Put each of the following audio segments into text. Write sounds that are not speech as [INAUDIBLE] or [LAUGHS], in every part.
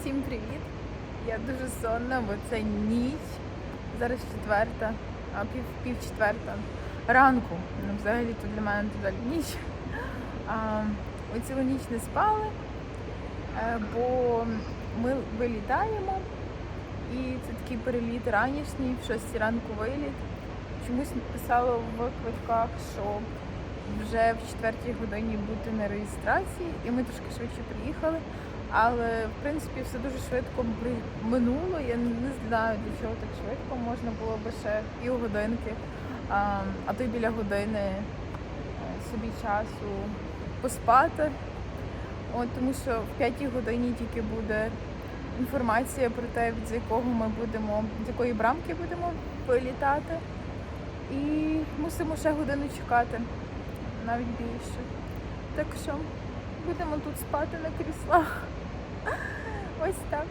Всім привіт! Я дуже сонна, бо це ніч. Зараз четверта, а пів, пів четверта ранку. Ну, взагалі то для мене далі ніч. А, ми цілу ніч не спали, е, бо ми вилітаємо. І це такий переліт ранішній, в 6 ранку виліт. Чомусь написало в квитках, що вже в четвертій годині бути на реєстрації, і ми трошки швидше приїхали. Але в принципі все дуже швидко минуло. Я не знаю, для чого так швидко. Можна було би ще півгодинки, а, а то й біля години е, собі часу поспати. От, тому що в п'ятій годині тільки буде інформація про те, від якого ми будемо, з якої брамки будемо вилітати. І мусимо ще годину чекати, навіть більше. Так що будемо тут спати на кріслах. Ось так.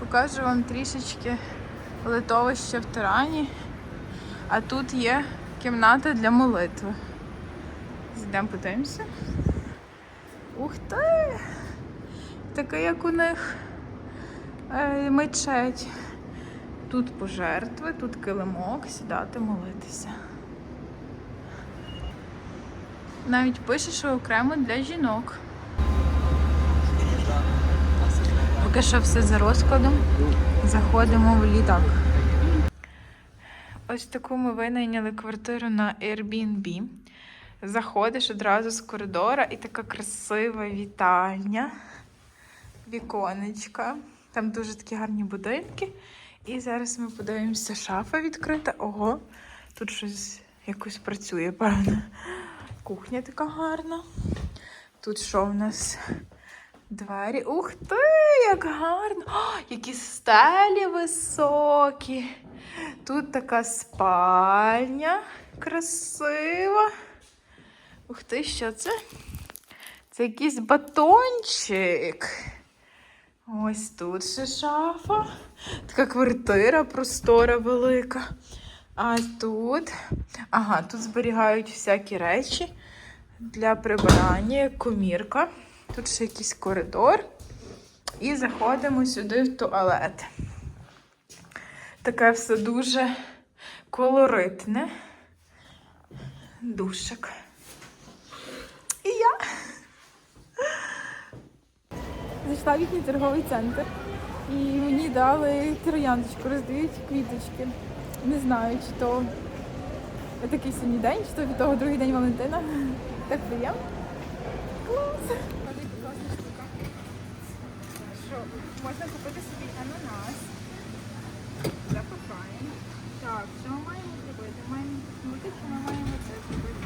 Покажу вам трішечки литовища в Тирані. А тут є кімната для молитви. Зайдемо подивимося. Ух ти! Таке, як у них е, мечеть. Тут пожертви, тут килимок, сідати, молитися. Навіть пише, що окремо для жінок. Поки що все за розкладом. Заходимо в літак. Ось таку ми винайняли квартиру на Airbnb. Заходиш одразу з коридора і така красива вітальня, віконечка. Там дуже такі гарні будинки. І зараз ми подивимося, шафа відкрита. Ого, тут щось якось працює, певно. Кухня така гарна. Тут що в нас? Двері. Ух ти, як гарно! О, які стелі високі. Тут така спальня красива. Ух ти, що це? Це якийсь батончик. Ось тут ще шафа. Така квартира простора велика. А тут, ага, тут зберігають всякі речі для прибирання, комірка. Тут ще якийсь коридор. І заходимо сюди в туалет. Таке все дуже колоритне. Душик. І я. Зайшла в їхній торговий центр. І мені дали трояндочку, роздають квіточки. Не знаю, чи то такий сьогодні день, чи то від того другий день Валентина. Так приємно. Клас! Можна купити собі ананас. Запихаємо. Так, що ми маємо зробити? Маємо купити, чи ми маємо це зробити?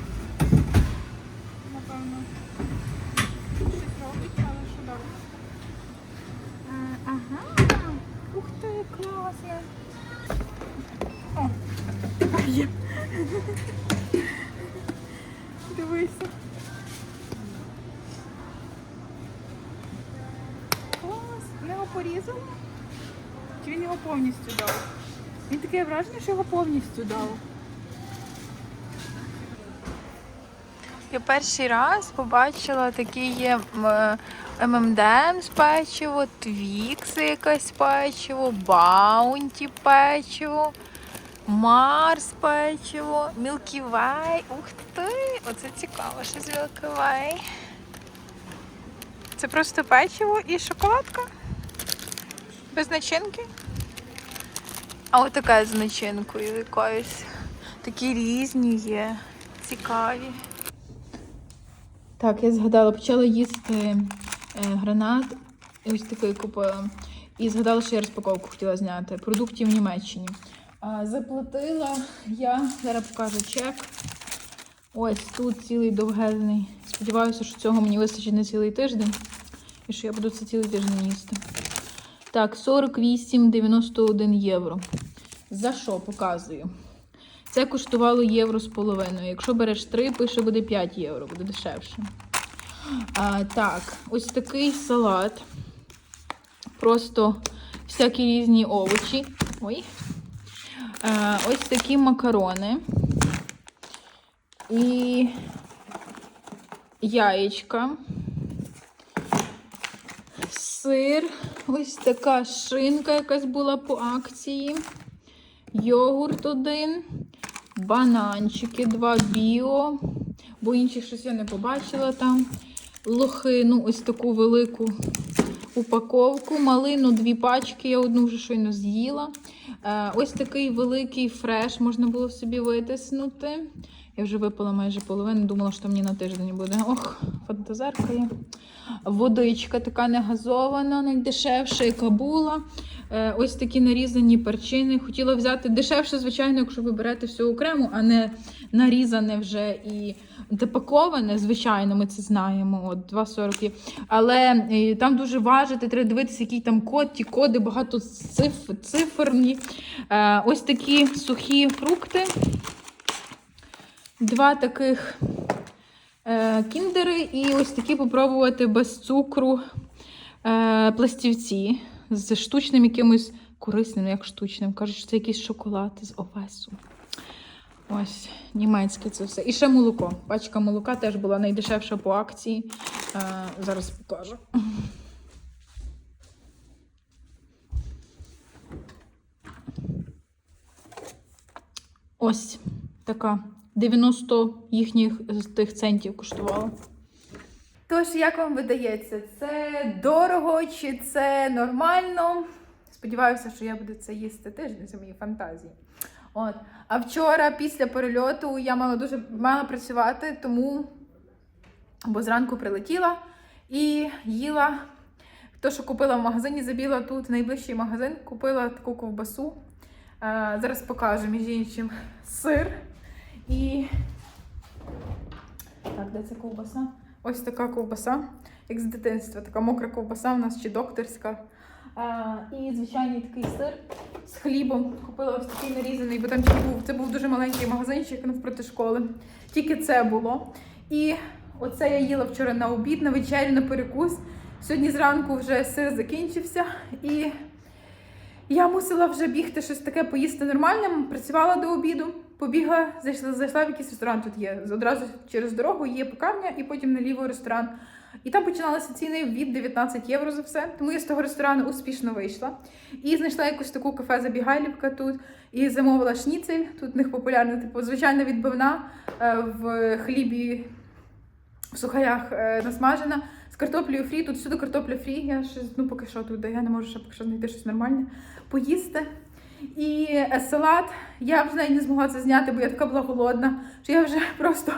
Напевно, щось робить, але що добре. Е, Ага. Ух ти, класно. О, є. [LAUGHS] Дивися. Порізали? Чи він його повністю дав? Він таке враження, що його повністю дав. Я перший раз побачила такі є ММДМ з печиво, Твікси якась печиво, Баунті печиво, Марс печиво, Way. Ух ти! Оце цікаво, що з Way. Це просто печиво і шоколадка. Без начинки. А от така з начинкою якоюсь. Такі різні є, цікаві. Так, я згадала, почала їсти е, гранат. Ось такий купила. І згадала, що я розпаковку хотіла зняти. Продуктів в Німеччині. А, заплатила я, зараз покажу чек. Ось тут цілий довгезний. Сподіваюся, що цього мені вистачить на цілий тиждень. І що я буду це цілий тиждень їсти. Так, 48,91 євро. За що показую? Це коштувало євро з половиною. Якщо береш 3, пише буде 5 євро, буде дешевше. А, так, ось такий салат. Просто всякі різні овочі. Ой. А, ось такі макарони. І яєчка. сир, ось така шинка, якась була по акції. Йогурт один, бананчики, два біо, бо інших щось я не побачила там. Лохину, ось таку велику упаковку, малину, дві пачки, я одну вже щойно з'їла. Е, ось такий великий фреш можна було собі витиснути. Я вже випила майже половину, думала, що мені на тиждень буде. Ох, фантазерка є. Водичка така негазована, найдешевша, яка була. Е, ось такі нарізані перчини. Хотіла взяти дешевше, звичайно, якщо ви берете все окремо, а не нарізане вже і депаковане. Звичайно, ми це знаємо. От 2,40. Але е, там дуже важити, треба дивитися, який там код, ті коди, багато циферні. Е, ось такі сухі фрукти. Два таких кіндери, і ось такі попробувати без цукру е, пластівці з штучним якимось корисним, як штучним. Кажуть, що це якийсь шоколад з овесу. Ось, німецьке це все. І ще молоко. Пачка молока теж була найдешевша по акції. Е, зараз покажу. Ось така 90 їхніх тих центів коштувала. Тож, як вам видається, це дорого чи це нормально? Сподіваюся, що я буду це їсти тиждень, це мої фантазії. От. А вчора, після перельоту, я мала дуже мала працювати, тому бо зранку прилетіла і їла те, що купила в магазині, забіла тут найближчий магазин, купила таку ковбасу. Е, зараз покажу, між іншим, сир і. Так, де ця ковбаса? Ось така ковбаса, як з дитинства, така мокра ковбаса у нас чи докторська. А, і звичайний такий сир з хлібом. Купила ось такий нарізаний, бо там був, це був дуже маленький магазинчик навпроти школи. Тільки це було. І оце я їла вчора на обід, на вечерю, на перекус. Сьогодні зранку вже сир закінчився. І я мусила вже бігти щось таке поїсти нормальне. Працювала до обіду, побігла, зайшла, зайшла в якийсь ресторан. Тут є одразу через дорогу, є пекарня, і потім наліво ресторан. І там починалися ціни від 19 євро за все. Тому я з того ресторану успішно вийшла. І знайшла якусь таку кафе Забігайлівка тут і замовила шніцель. Тут в них популярна, типу, звичайна відбивна е, в хлібі в сухарях е, насмажена. З картоплею фрі, тут всюди картопля фрі. Я ще ну поки що тут, я не можу ще поки що знайти щось нормальне. Поїсти. І салат. Я вже не змогла це зняти, бо я така була голодна, що я вже [LAUGHS] просто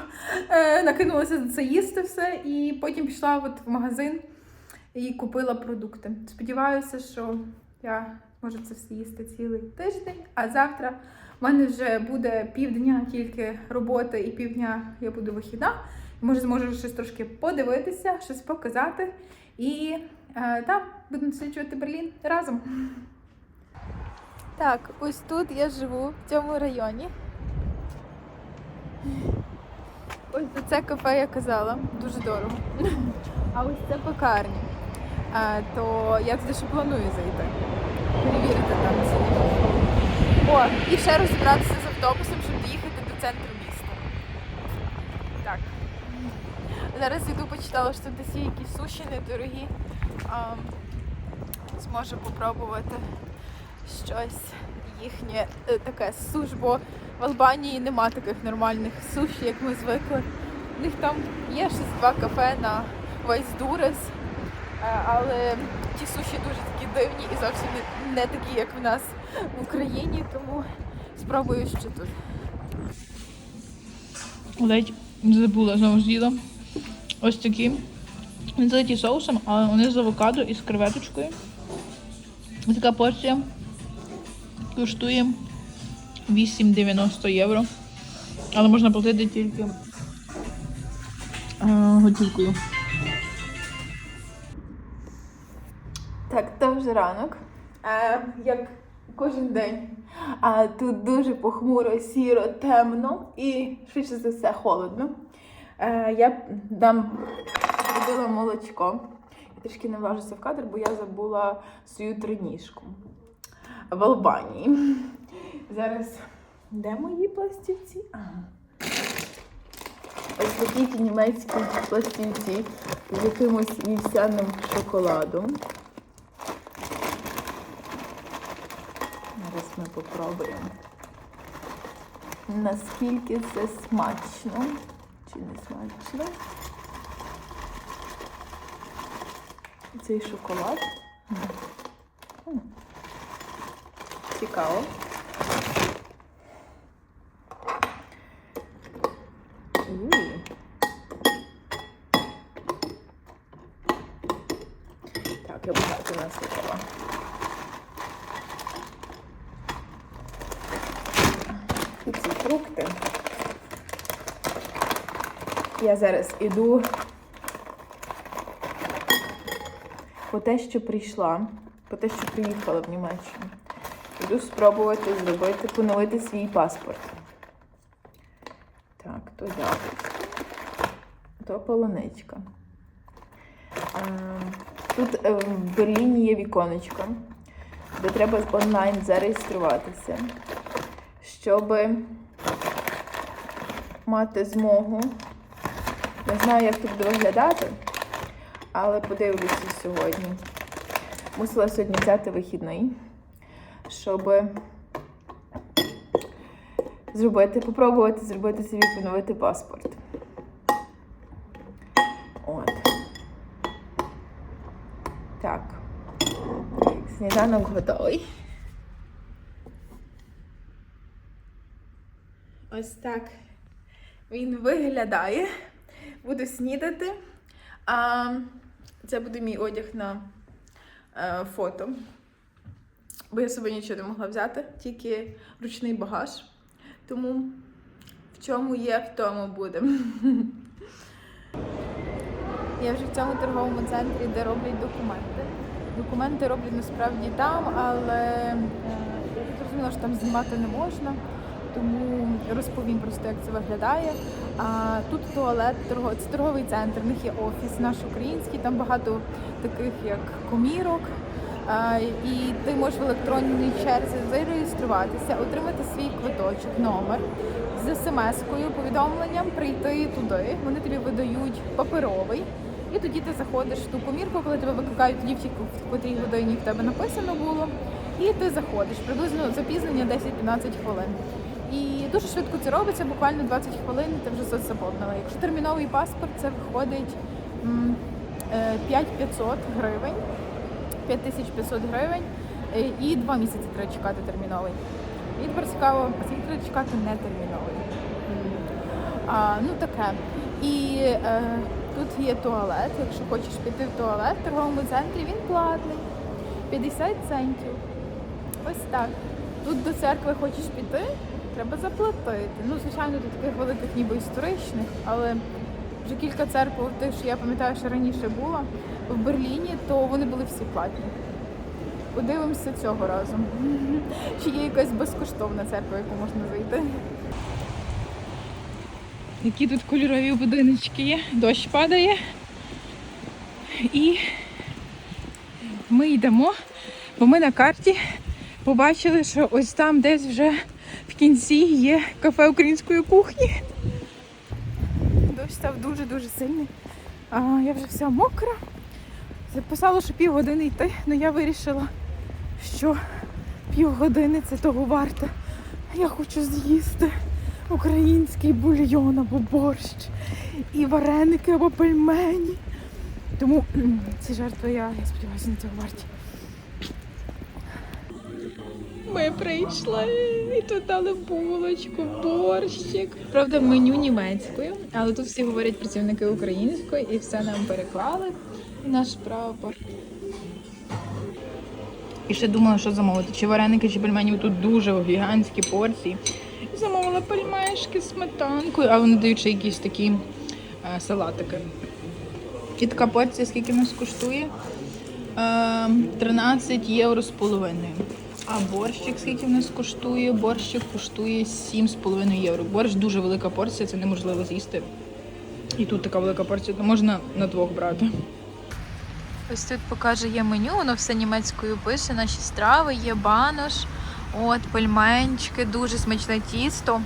е, накинулася за це їсти все. І потім пішла от в магазин і купила продукти. Сподіваюся, що я можу це все їсти цілий тиждень, а завтра в мене вже буде півдня тільки роботи і півдня я буду вихідна. Може, зможу щось трошки подивитися, щось показати. І е, так, будемо досліджувати Берлін разом. Так, ось тут я живу, в цьому районі. Ось це кафе я казала, дуже дорого. А ось це пекарня. А, то я туди ще планую зайти. Перевірити там ціни. О, і ще розібратися з автобусом, щоб доїхати до центру міста. Так. Зараз іду почитала, що тут десь є якісь суші недорогі. А, зможу попробувати щось їхнє е, таке суш, бо в Албанії нема таких нормальних суші, як ми звикли. У них там є щось два кафе на весь Дурес, е, але ті суші дуже такі дивні і зовсім не, такі, як в нас в Україні, тому спробую ще тут. Ледь забула знову з'їла. Ось такі. Вони залиті соусом, але вони з авокадо і з креветочкою. Така порція коштує 8,90 євро. Але можна платити тільки е, готівкою. Так, то вже ранок, а, як кожен день. А тут дуже похмуро, сіро, темно і швидше за все холодно. Е, я дам зробила молочко. Я трішки не влажуся в кадр, бо я забула свою триніжку в Албанії. Зараз де мої пластівці? Ага. Ось такі ті німецькі пластівці з якимось вівсяним шоколадом. Зараз ми попробуємо. Наскільки це смачно чи не смачно? Цей шоколад. Цікаво. Так, я багато насипала. І ці фрукти. Я зараз іду по те, що прийшла, по те, що приїхала в Німеччину. Іду спробувати зробити, поновити свій паспорт. Так, то яблучко, то полуничка. Ем, Тут е, в Берліні є віконечко, де треба онлайн зареєструватися, щоб мати змогу. Не знаю, як тут буде виглядати, але подивлюся сьогодні. Мусила сьогодні взяти вихідний, щоб зробити, попробувати зробити собі поновити паспорт. От. Так. Сніданок готовий. Ось так він виглядає. Буду снідати. А, це буде мій одяг на е, фото. Бо я з собою нічого не могла взяти, тільки ручний багаж. Тому в чому є, в тому буде. Я вже в цьому торговому центрі, де роблять документи. Документи роблять насправді там, але е, я зрозуміла, що там знімати не можна, тому розповім просто, як це виглядає. А тут туалет, це торговий центр, в них є офіс наш український, там багато таких як комірок. І ти можеш в електронній черзі зареєструватися, отримати свій квиточок, номер з смс-кою, повідомленням, прийти туди. Вони тобі видають паперовий. І тоді ти заходиш в ту комірку, коли тебе викликають тоді, в котрій годині в тебе написано було. І ти заходиш приблизно запізнення 10-15 хвилин. І дуже швидко це робиться, буквально 20 хвилин ти вже заповнила. Якщо терміновий паспорт, це виходить м, е, 5500 гривень. 5500 гривень е, і два місяці треба чекати терміновий. І тепер цікаво, скільки треба чекати не терміновий. А, ну таке. І е, тут є туалет. Якщо хочеш піти в туалет в торговому центрі, він платний. 50 центів. Ось так. Тут до церкви хочеш піти, треба заплатити. Ну, звичайно, до таких великих ніби історичних, але вже кілька церкв, тих, що я пам'ятаю, що раніше була в Берліні, то вони були всі платні. Подивимося цього разу. Чи є якась безкоштовна церква, яку можна зайти? Які тут кольорові будиночки є. Дощ падає. І ми йдемо, бо ми на карті побачили, що ось там десь вже в кінці є кафе української кухні. Дощ став дуже-дуже сильний. А, я вже вся мокра. Записала, що півгодини йти, але я вирішила, що півгодини це того варте. Я хочу з'їсти український бульйон або борщ, і вареники або пельмені. Тому ці жертви я, я сподіваюся, на цього варті. Ми прийшли і тут дали булочку, борщик. Правда, меню німецькою, але тут всі говорять працівники українською і все нам переклали. Наш прапор. І ще думала, що замовити. Чи вареники, чи пельмені тут дуже гігантські порції. І замовила пельмешки з сметанкою, а вони дають ще якісь такі е, салатики. І така порція, скільки нас коштує? Е, 13 євро з половиною. А борщик скільки в нас коштує? Борщик коштує 7,5 євро. Борщ дуже велика порція, це неможливо з'їсти. І тут така велика порція, то можна на двох брати. Ось тут покаже є меню, воно все німецькою пише, наші страви, є банош, от пельменчики, дуже смачне тісто.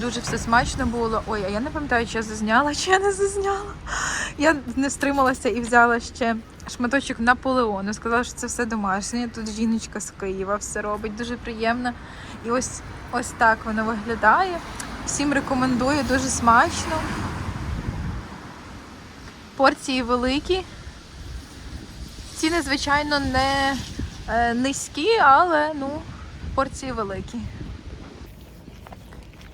Дуже все смачно було. Ой, а я не пам'ятаю, чи я зазняла, чи я не зазняла. Я не стрималася і взяла ще шматочок Наполеону. Сказала, що це все домашнє. Тут жіночка з Києва все робить, дуже приємно. І ось, ось так воно виглядає. Всім рекомендую, дуже смачно. Порції великі. Ціни, звичайно, не е, низькі, але ну, порції великі.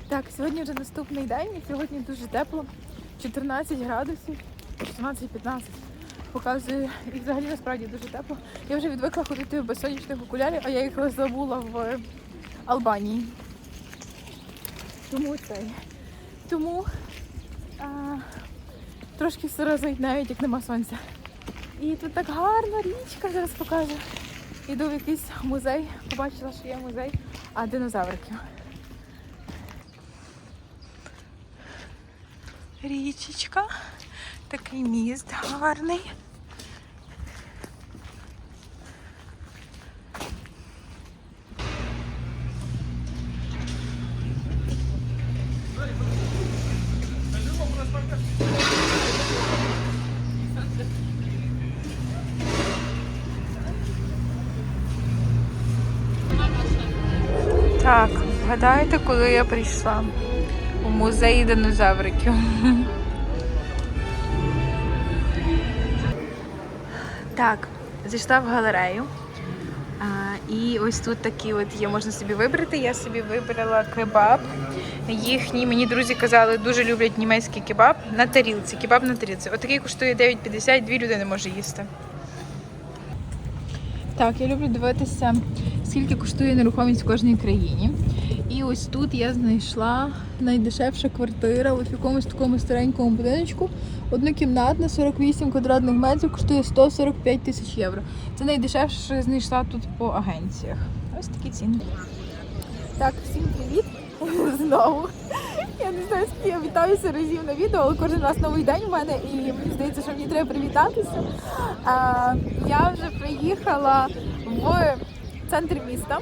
Так, сьогодні вже наступний день, сьогодні дуже тепло. 14 градусів, 14-15. Показує, і взагалі насправді дуже тепло. Я вже відвикла ходити без сонячних окулярів, а я їх забула в Албанії. Тому цей. Тому а, трошки все разить навіть як нема сонця. І тут так гарна річка, зараз покажу. Іду в якийсь музей, побачила, що є музей а динозавриків. Річечка, такий міст гарний. Вгадайте, коли я прийшла у музей динозавриків. Так, зайшла в галерею. А, і ось тут такі от є, можна собі вибрати. Я собі вибрала кебаб. Їхні, мені друзі казали, дуже люблять німецький кебаб на тарілці. Кебаб на тарілці. Отакий коштує 9,50, дві людини може їсти. Так, я люблю дивитися, скільки коштує нерухомість в кожній країні. І ось тут я знайшла найдешевша квартира в якомусь такому старенькому будиночку. Однокімнатна, 48 квадратних метрів, коштує 145 тисяч євро. Це найдешевше, що я знайшла тут по агенціях. Ось такі ціни. Так, всім привіт! [LAUGHS] Знову. Я не знаю, скільки я вітаюся разів на відео, але кожен раз новий день у мене і мені здається, що мені треба привітатися. А, я вже приїхала в центр міста,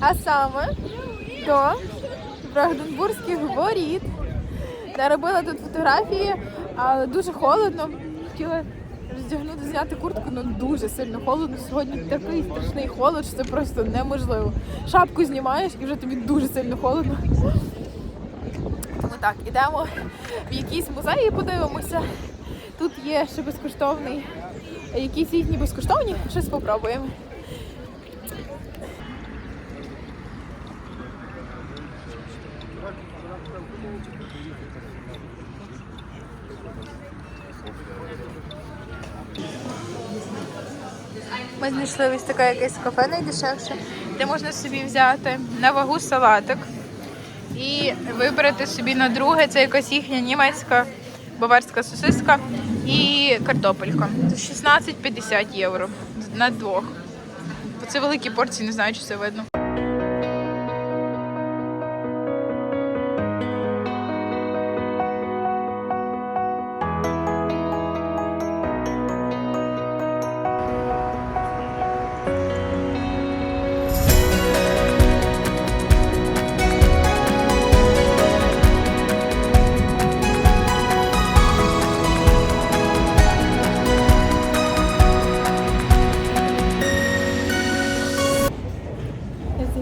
а саме до Брагденбурзьких воріт. Наробила тут фотографії, але дуже холодно. Хотіла роздягнути, зняти куртку, але дуже сильно холодно. Сьогодні такий страшний холод, що це просто неможливо. Шапку знімаєш і вже тобі дуже сильно холодно. Так, ідемо в якісь музеї, подивимося. Тут є ще безкоштовний, якісь їхні безкоштовні, щось спробуємо. Ми знайшли ось таке якесь кафе найдешевше, де можна собі взяти на вагу салатик і вибрати собі на друге. Це якась їхня німецька баварська сосиска і картопелька. 16,50 євро на двох. Це великі порції, не знаю, чи це видно.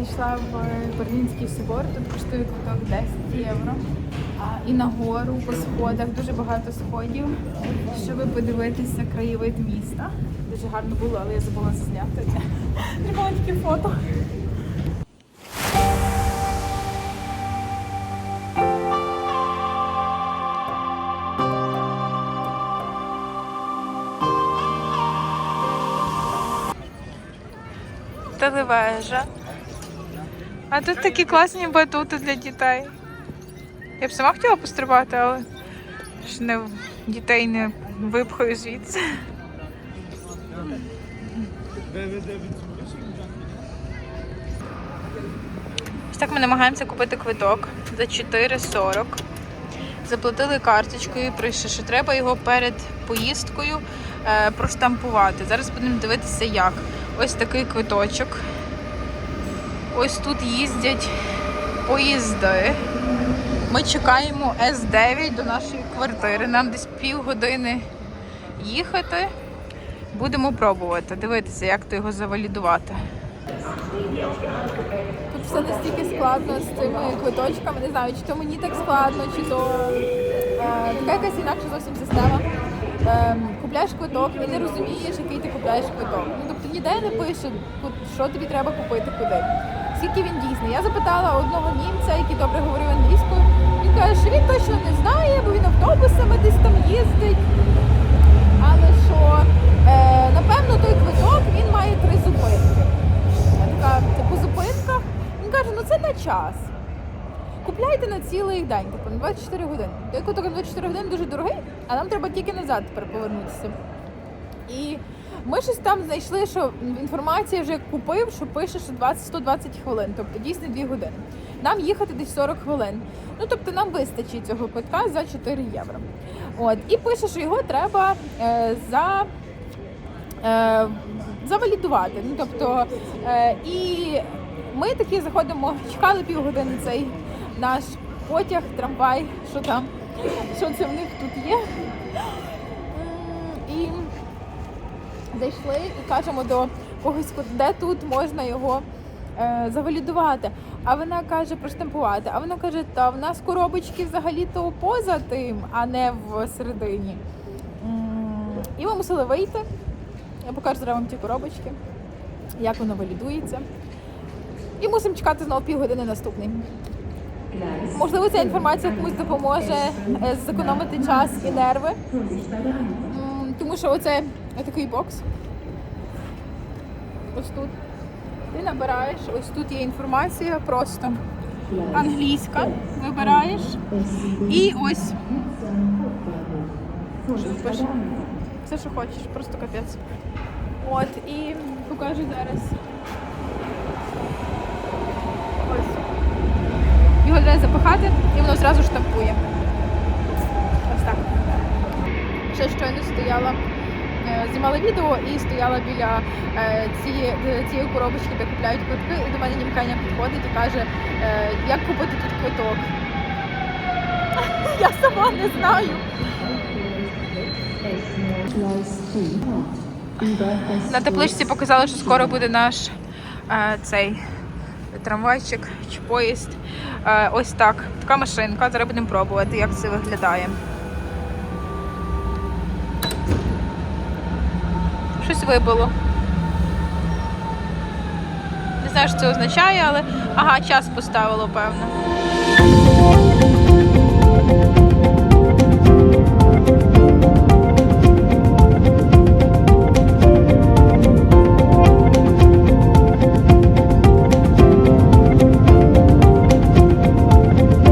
Зайшла в Берлінський собор, тут коштує квиток 10 євро. І нагору по сходах дуже багато сходів, щоб подивитися краєвид міста. Дуже гарно було, але я забула зняти. [LAUGHS] Тримала тільки фото. Телевежа. А тут такі класні батути для дітей. Я б сама хотіла пострибати, але ж не дітей не випхаю звідси. Ось так ми намагаємося купити квиток за 4,40. Заплатили карточкою, і прийшли, що треба його перед поїздкою е, проштампувати. Зараз будемо дивитися, як. Ось такий квиточок. Ось тут їздять поїзди. Ми чекаємо С9 до нашої квартири. Нам десь півгодини їхати. Будемо пробувати, дивитися, як то його завалідувати. Тут все настільки складно з цими квиточками. Не знаю, чи то мені так складно, чи то е, така якась інакша зовсім система. Е, купляєш квиток і не розумієш, який ти купляєш квиток. Ну тобто ніде не пише, що тобі треба купити куди. Скільки він дійсний. Я запитала одного німця, який добре говорив англійською. Він каже, що він точно не знає, бо він автобусами десь там їздить. Але що е, напевно той квиток він має три зупинки. Я така, типу, зупинка. Він каже, ну це на час. Купляйте на цілий день, типу, на 24 години. Той квиток на 24 години дуже дорогий, а нам треба тільки назад тепер повернутися. І ми щось там знайшли, що інформація вже купив, що пише, що 20 120 хвилин, тобто дійсно 2 години. Нам їхати десь 40 хвилин. Ну тобто нам вистачить цього квитка за 4 євро. От і пише, що його треба е, за. Е, завалідувати. Ну тобто, е, і ми такі заходимо, чекали півгодини цей наш потяг, трамвай, що там, що це в них тут є. Зайшли і кажемо до когось, де тут можна його е, завалідувати. А вона каже проштампувати. А вона каже, та в нас коробочки взагалі-то поза тим, а не в середині. І ми мусили вийти. Я покажу зараз вам ті коробочки, як воно валідується. І мусимо чекати знову півгодини наступний. Можливо, ця інформація комусь допоможе е, зекономити час і нерви. Тому що оце такий бокс. Ось тут. Ти набираєш, ось тут є інформація просто англійська. Вибираєш. І ось. Все, що хочеш, просто капець. От, і покажу зараз. Ось. Його треба запихати і воно зразу штампує. Ось так. Ще щойно стояла, знімала відео і стояла біля е, цієї, е, цієї коробочки, де купляють квитки, і до мене німканя підходить і каже, е, як купити тут квиток. [LAUGHS] Я сама не знаю. На табличці показали, що скоро буде наш е, цей трамвайчик чи поїзд. Е, ось так. Така машинка. Зараз будемо пробувати, як це виглядає. Щось вибило. Не знаю, що це означає, але ага, час поставило, певно.